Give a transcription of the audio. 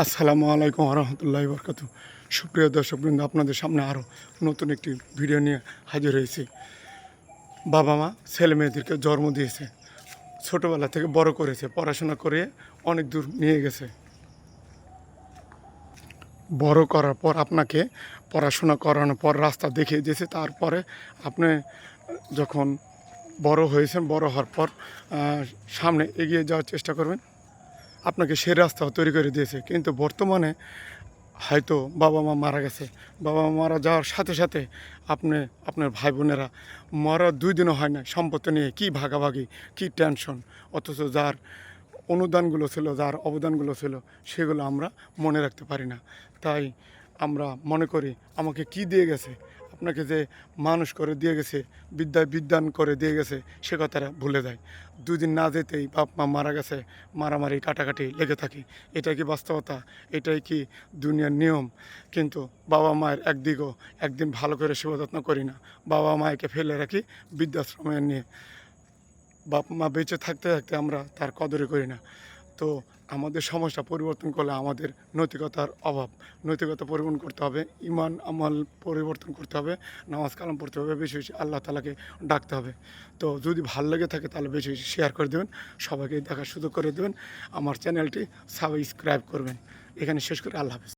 আসসালামু আলাইকুম রহমতুল্লাহ বরকাত সুপ্রিয় দর্শকবৃন্দ, আপনাদের সামনে আরও নতুন একটি ভিডিও নিয়ে হাজির হয়েছি। বাবা মা, ছেলে মেয়েদেরকে জন্ম দিয়েছে, ছোটোবেলা থেকে বড় করেছে, পড়াশোনা করে অনেক দূর নিয়ে গেছে। বড় করার পর আপনাকে পড়াশোনা করানোর পর রাস্তা দেখিয়ে দিয়েছে। তারপরে আপনি যখন বড় হয়েছেন, বড় হওয়ার পর সামনে এগিয়ে যাওয়ার চেষ্টা করবেন। আপনাকে সে রাস্তা তৈরি করে দিয়েছে। কিন্তু বর্তমানে হয়তো বাবা মা মারা গেছে। বাবা মা মারা যাওয়ার সাথে সাথে আপনি, আপনার ভাই বোনেরা মরা দুই দিনও হয় না সম্পত্তি নিয়ে কী ভাগাভাগি, কী টেনশন অথচ যার অনুদানগুলো ছিল, যার অবদানগুলো ছিল, সেগুলো আমরা মনে রাখতে পারি না। তাই আমরা মনে করি, আমাকে কি দিয়ে গেছে আপনাকে যে মানুষ করে দিয়ে গেছে বিদ্যায় বিদ্যান করে দিয়ে গেছে, সে কথাটা ভুলে যায়। দুদিন না যেতেই বাপ মা মারা গেছে, মারামারি, কাটাকাটি লেগে থাকে। এটাই কি বাস্তবতা? এটাই কি দুনিয়ার নিয়ম? কিন্তু বাবা মায়ের একদিকও একদিন ভালো করে সেবা যত্ন করি না। বাবা মায়েকে ফেলে রাখি বৃদ্ধাশ্রমে নিয়ে। বাপ মা বেঁচে থাকতে থাকতে আমরা তার কদরে করি না। তো আমাদের সমস্যা পরিবর্তন করলে আমাদের নৈতিকতার অভাব। নৈতিকতা পরিবর্তন করতে হবে, ইমান, আমল পরিবর্তন করতে হবে, নামাজ কালাম পড়তে হবে, বেশি বেশি আল্লাহ তালাকে ডাকতে হবে। তো যদি ভালো লেগে থাকে তাহলে বেশি বেশি শেয়ার করে দেবেন, সবাইকে দেখার সুযোগ করে দেবেন। আমার চ্যানেলটি সাবস্ক্রাইব করবেন। এখানে শেষ করে, আল্লাহ হাফেজ।